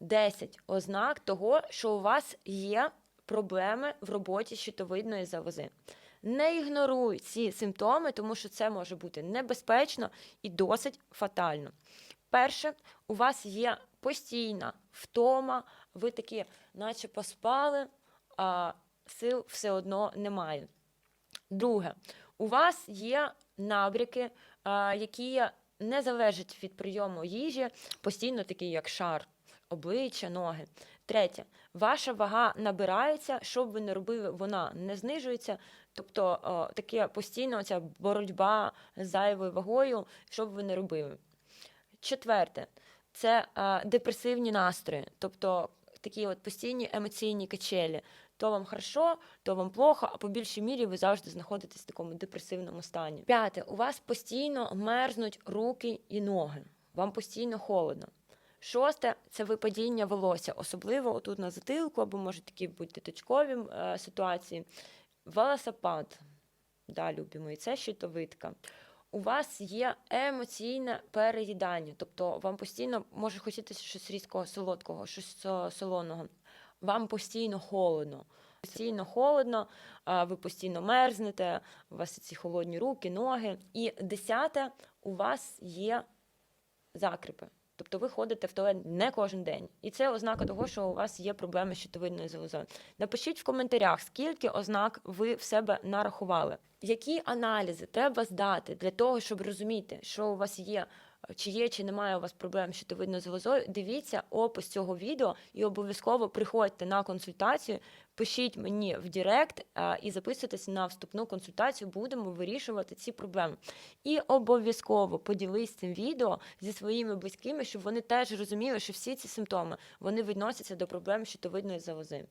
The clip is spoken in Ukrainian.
10 ознак того, що у вас є проблеми в роботі щитовидної залози. Не ігноруй ці симптоми, тому що це може бути небезпечно і досить фатально. Перше, у вас є постійна втома, ви такі, наче поспали, а сил все одно немає. Друге, у вас є набряки, які не залежать від прийому їжі, постійно такі, як шар, обличчя, ноги. Третє, ваша вага набирається, що б ви не робили, вона не знижується. Тобто о, таке постійно ця боротьба з зайвою вагою, що б ви не робили. Четверте, це е, депресивні настрої, тобто такі от постійні емоційні качелі. То вам хорошо, то вам плохо, а по більшій мірі ви завжди знаходитесь в такому депресивному стані. П'яте, у вас постійно мерзнуть руки і ноги, вам постійно холодно. Шосте це випадіння волосся, особливо отут на затилку, або може такі бути точкові е, ситуації. Волосопад, да, любі мої, це щитовидка. У вас є емоційне переїдання, тобто вам постійно може хотітися щось різкого солодкого, щось солоного. Вам постійно холодно. Постійно холодно, ви постійно мерзнете, у вас ці холодні руки, ноги. І десяте, у вас є закрипи. Тобто ви ходите в туалет не кожен день. І це ознака того, що у вас є проблеми з щитовидною залозою. Напишіть в коментарях, скільки ознак ви в себе нарахували. Які аналізи треба здати для того, щоб розуміти, що у вас є, чи є, чи немає у вас проблем з щитовидною залозою. Дивіться опис цього відео і обов'язково приходьте на консультацію. Пишіть мені в Директ і записуйтесь на вступну консультацію. Будемо вирішувати ці проблеми. І обов'язково поділись цим відео зі своїми близькими, щоб вони теж розуміли, що всі ці симптоми вони відносяться до проблем щитовидної залози.